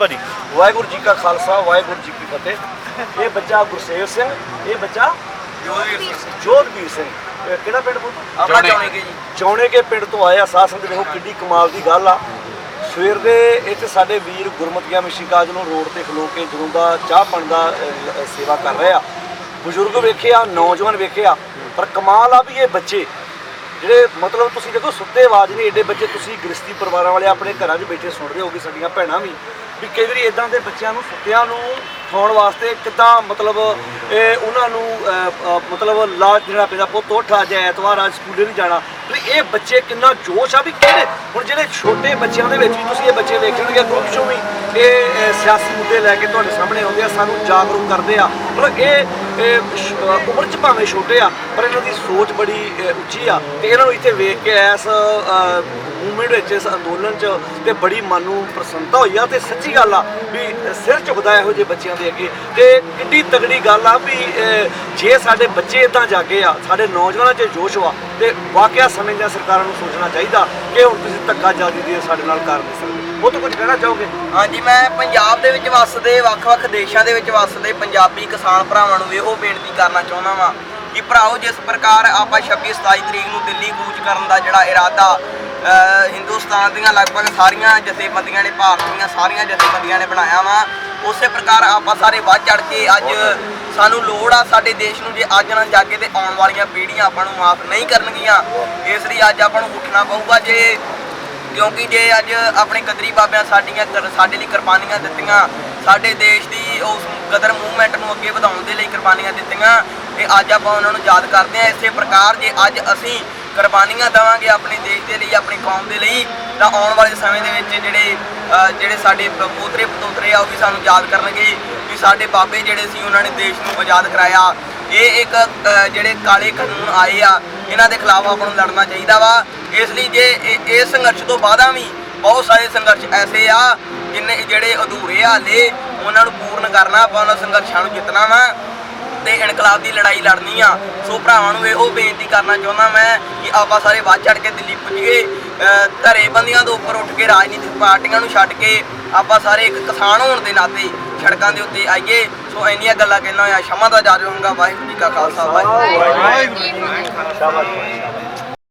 ਭਾਜੀ। ਵਾਹਿਗੁਰੂ ਜੀ ਕਾ ਖਾਲਸਾ ਵਾਹਿਗੁਰੂ ਜੀ ਕੀ ਫਤਿਹ। ਇਹ ਬੱਚਾ ਗੁਰਸੇਵ ਸਿੰਘ ਇਹ ਬੱਚਾ ਜੋਧਵੀਰ ਸਿੰਘ। ਇਹ ਕਿਹੜਾ ਪਿੰਡ ਬੋਲ ਆਪਣਾ ਚਾਹੁੰਦੇ ਕਿ ਜੀ। ਚੌਣੇ ਕੇ ਪਿੰਡ ਤੋਂ ਆਏ ਆ ਸਾਧ ਸੰਗਤ ਦੇਖੋ ਕਿੱਡੀ ਕਮਾਲ ਦੀ ਗੱਲ ਆ। ਸਵੇਰ ਦੇ ਇੱਥੇ ਸਾਡੇ ਵੀਰ ਗੁਰਮਤੀਆਂ ਮਿਸ਼ੀ ਕਾਜ ਨੂੰ ਰੋਡ ਤੇ ਖਲੋ ਕੇ ਜਦੋਂ ਦਾ ਚਾਹ ਪਾਣੀ ਦਾ ਸੇਵਾ ਕਰ ਰਹੇ ਆ। ਬਜ਼ੁਰਗ ਵੇਖੇ ਆ ਨੌਜਵਾਨ ਵੇਖੇ ਆ ਪਰ ਕਮਾਲ ਆ ਵੀ ਇਹ ਬੱਚੇ। ਜਿਹੜੇ ਮਤਲਬ ਤੁਸੀਂ ਦੇਖੋ ਸੁੱਤੇ ਆਵਾਜ਼ ਨਹੀਂ, ਏਡੇ ਬੱਚੇ ਤੁਸੀਂ ਗ੍ਰਸਤੀ ਪਰਿਵਾਰਾਂ ਵਾਲੇ ਆਪਣੇ ਘਰਾਂ 'ਚ ਬੈਠੇ ਸੁਣ ਰਹੇ ਹੋਗੇ ਸਾਡੀਆਂ ਭੈਣਾਂ ਵੀ ਵੀ ਕਈ ਵਾਰੀ ਇਦਾਂ ਦੇ ਬੱਚਿਆਂ ਨੂੰ ਸੁੱਤਿਆਂ ਨੂੰ ਖਾਣ ਵਾਸਤੇ ਕਿੱਦਾਂ ਮਤਲਬ, ਇਹ ਉਹਨਾਂ ਨੂੰ ਮਤਲਬ ਲਾਜ ਜਿਹੜਾ ਪੈਂਦਾ, ਪੁੱਤ ਉੱਠ ਆ ਅੱਜ, ਐਤਵਾਰ ਅੱਜ, ਸਕੂਲੇ ਨਹੀਂ ਜਾਣਾ। ਵੀ ਇਹ ਬੱਚੇ ਕਿੰਨਾ ਜੋਸ਼ ਆ ਵੀ ਕਿਹੜੇ, ਹੁਣ ਜਿਹੜੇ ਛੋਟੇ ਬੱਚਿਆਂ ਦੇ ਵਿੱਚ ਵੀ ਤੁਸੀਂ ਇਹ ਬੱਚੇ ਵੇਖਣਗੇ ਗਰੁੱਪ ਚੋਂ ਵੀ, ਇਹ ਸਿਆਸੀ ਮੁੱਦੇ ਲੈ ਕੇ ਤੁਹਾਡੇ ਸਾਹਮਣੇ ਆਉਂਦੇ ਆ, ਸਾਨੂੰ ਜਾਗਰੂਕ ਕਰਦੇ ਆ। ਮਤਲਬ ਇਹ ਉਮਰ 'ਚ ਭਾਵੇਂ ਛੋਟੇ ਆ, ਪਰ ਇਹਨਾਂ ਦੀ ਸੋਚ ਬੜੀ ਉੱਚੀ ਆ ਤੇ ਇਹਨਾਂ ਨੂੰ ਇੱਥੇ ਵੇਖ ਕੇ ਇਸ ਮੂਵਮੈਂਟ ਵਿੱਚ, ਇਸ ਅੰਦੋਲਨ 'ਚ ਤੇ ਬੜੀ ਮਨ ਨੂੰ ਪ੍ਰਸੰਨਤਾ ਹੋਈ ਆ ਤੇ ਸੱਚੀ ਗੱਲ ਆ ਵੀ ਸਿਰ ਝੁਕਦਾ ਇਹੋ ਜਿਹੇ ਬੱਚਿਆਂ ਦੇ ਅੱਗੇ। ਤੇ ਕਿੰਨੀ ਤਗੜੀ ਗੱਲ ਆ ਵੀ ਜੇ ਸਾਡੇ ਬੱਚੇ ਇਦਾਂ ਜਾਗੇ ਆ, ਸਾਡੇ ਨੌਜਵਾਨਾਂ 'ਚ ਜੋਸ਼ ਵਾ ਤੇ ਵਾਕਿਆ ਸਮੇਂ ਦੀਆਂ ਸਰਕਾਰਾਂ ਨੂੰ ਸੋਚਣਾ ਚਾਹੀਦਾ ਕਿ ਹੁਣ ਤੁਸੀਂ ਧੱਕਾ ਜਾਦੀ ਦੀ ਸਾਡੇ ਨਾਲ ਕਰ ਨਹੀਂ ਸਕਦੇ। ਉਹ ਤਾਂ ਕੁਝ ਕਹਿਣਾ ਚਾਹੋਗੇ? ਹਾਂਜੀ, ਮੈਂ ਪੰਜਾਬ ਦੇ ਵਿੱਚ ਵੱਸਦੇ, ਵੱਖ-ਵੱਖ ਦੇਸ਼ਾਂ ਦੇ ਵਿੱਚ ਵੱਸਦੇ ਪੰਜਾਬੀ ਕਿਸਾਨ ਭਰਾਵਾਂ ਨੂੰ ਵੀ ਉਹ ਬੇਨਤੀ ਕਰਨਾ ਚਾਹੁੰਦਾ ਵਾਂ ਕਿ ਭਰਾਓ, ਜਿਸ ਪ੍ਰਕਾਰ ਆਪਾਂ 26 27 ਤਰੀਕ ਨੂੰ ਦਿੱਲੀ ਕੂਚ ਕਰਨ ਦਾ ਜਿਹੜਾ ਇਰਾਦਾ ਹਿੰਦੁਸਤਾਨ ਦੀਆਂ ਲਗਭਗ ਸਾਰੀਆਂ ਜਥੇਬੰਦੀਆਂ ਨੇ, ਭਾਰਤ ਦੀਆਂ ਸਾਰੀਆਂ ਜਥੇਬੰਦੀਆਂ ਨੇ ਬਣਾਇਆ ਵਾ, ਉਸੇ ਪ੍ਰਕਾਰ ਆਪਾਂ ਸਾਰੇ ਵੱਧ ਚੜ ਕੇ ਅੱਜ ਸਾਨੂੰ ਲੋੜ ਆ, ਸਾਡੇ ਦੇਸ਼ ਨੂੰ ਜੇ ਅੱਜ ਨਾ ਜਾਗੇ ਤੇ ਆਉਣ ਵਾਲੀਆਂ ਪੀੜ੍ਹੀਆਂ ਆਪਾਂ ਨੂੰ ਮਾਫ ਨਹੀਂ ਕਰਨਗੀਆਂ। ਇਸ ਲਈ ਅੱਜ ਆਪਾਂ ਨੂੰ ਉੱਠਣਾ ਪਊਗਾ ਜੇ ਕਿਉਂਕਿ ਜੇ ਅੱਜ ਆਪਣੇ ਕਦਰੀ ਬਾਬਿਆਂ ਸਾਡੀਆਂ ਕਰ- ਸਾਡੇ ਲਈ ਕੁਰਬਾਨੀਆਂ ਦਿੱਤੀਆਂ, ਸਾਡੇ ਦੇਸ਼ ਦੀ ਉਸ ਕਦਰ ਮੂਵਮੈਂਟ ਨੂੰ ਅੱਗੇ ਵਧਾਉਣ ਦੇ ਲਈ ਕੁਰਬਾਨੀਆਂ ਦਿੱਤੀਆਂ, ਤੇ ਅੱਜ ਆਪਾਂ ਉਹਨਾਂ ਨੂੰ ਯਾਦ ਕਰਦੇ ਹਾਂ। ਇਸੇ ਪ੍ਰਕਾਰ ਜੇ ਅੱਜ ਅਸੀਂ ਕੁਰਬਾਨੀਆਂ ਦੇਵਾਂਗੇ ਆਪਣੇ ਦੇਸ਼ ਦੇ ਲਈ, ਆਪਣੀ ਕੌਮ ਦੇ ਲਈ, ਤਾਂ ਆਉਣ ਵਾਲੇ ਸਮੇਂ ਦੇ ਵਿੱਚ ਜਿਹੜੇ ਜਿਹੜੇ ਸਾਡੇ ਪੋਤਰੇ ਪਤੋਤਰੇ ਆ, ਉਹ ਵੀ ਸਾਨੂੰ ਯਾਦ ਕਰਨਗੇ ਵੀ ਸਾਡੇ ਬਾਬੇ ਜਿਹੜੇ ਸੀ, ਉਹਨਾਂ ਨੇ ਦੇਸ਼ ਨੂੰ ਆਜ਼ਾਦ ਕਰਾਇਆ। ਇਹ ਇੱਕ ਜਿਹੜੇ ਕਾਲੇ ਕਾਨੂੰਨ ਆਏ ਆ, ਇਹਨਾਂ ਦੇ ਖਿਲਾਫ ਆਪਾਂ ਨੂੰ ਲੜਨਾ ਚਾਹੀਦਾ ਵਾ। ਇਸ ਲਈ ਜੇ ਇਹ- ਇਸ ਸੰਘਰਸ਼ ਤੋਂ ਬਾਅਦਾਂ ਵੀ ਬਹੁਤ ਸਾਰੇ ਸੰਘਰਸ਼ ਐਸੇ ਆ ਜਿੰਨੇ ਜਿਹੜੇ ਅਧੂਰੇ ਆ ਹਲੇ ਉਹਨਾਂ ਨੂੰ ਪੂਰਨ ਕਰਨਾ, ਆਪਾਂ ਉਹਨਾਂ ਸੰਘਰਸ਼ਾਂ ਨੂੰ ਜਿੱਤਣਾ ਵਾ ਤੇ ਇਨਕਲਾਬ ਦੀ ਲੜਾਈ ਲੜਨੀ ਆ। ਸੋ ਭਰਾਵਾਂ ਨੂੰ ਇਹੋ ਬੇਨਤੀ ਕਰਨਾ ਚਾਹੁੰਦਾ ਮੈਂ ਕਿ ਆਪਾਂ ਸਾਰੇ ਵੱਧ ਚੜ ਕੇ ਦਿੱਲੀ ਪੁੱਜੀਏ। ਅਹ ਧਰੇ ਬੰਦੀਆਂ ਤੋਂ ਉੱਪਰ ਉੱਠ ਕੇ ਰਾਜਨੀਤਿਕ ਪਾਰਟੀਆਂ ਨੂੰ ਛੱਡ ਕੇ ਆਪਾਂ ਸਾਰੇ ਇੱਕ ਕਿਸਾਨ ਹੋਣ ਦੇ ਨਾਤੇ ਸੜਕਾਂ ਦੇ ਉੱਤੇ ਆਈਏ। ਸੋ ਇੰਨੀਆਂ ਗੱਲਾਂ ਕਹਿਣਾ ਹੋਇਆ ਸ਼ਮਾ ਦਾ ਜਾ ਰਹੂੰਗਾ ਵਾਹਿਗੁਰੂ ਜੀ ਕਾ ਖਾਲਸਾ, ਵਾਹਿਗੁਰੂ ਜੀ ਕੀ ਫਤਿਹ।